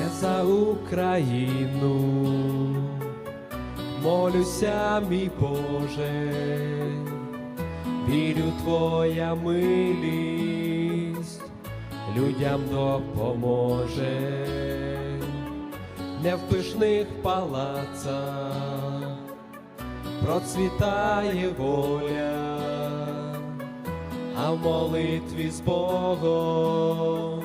Я за Україну. Молюся, мій Боже, вірю, Твоя милість людям допоможе, не в пишних палацах процвітає воля, а в молитві з Богом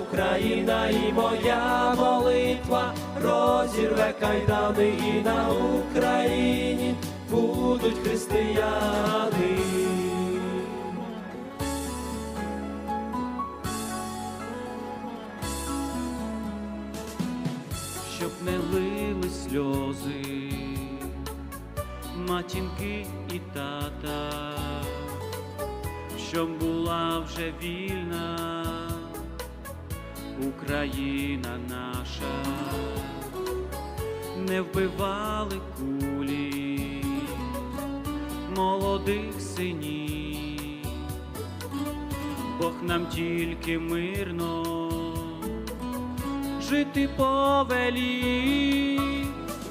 Україна і моя молитва розірве кайдани і на Україні будуть християни. щоб не лили сльози, матінки і тата, щоб була вже вільна Україна наша, не вбивали кулі молодих синів, Бог нам тільки мирно жити повелів.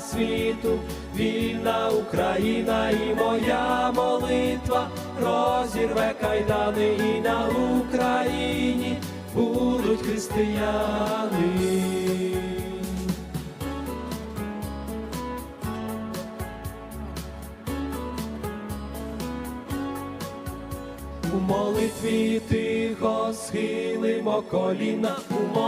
світу, вільна Україна і моя молитва розірве кайдани і на Україні будуть християни. У молитві тихо схилимо коліна, у молитві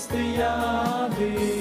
християни.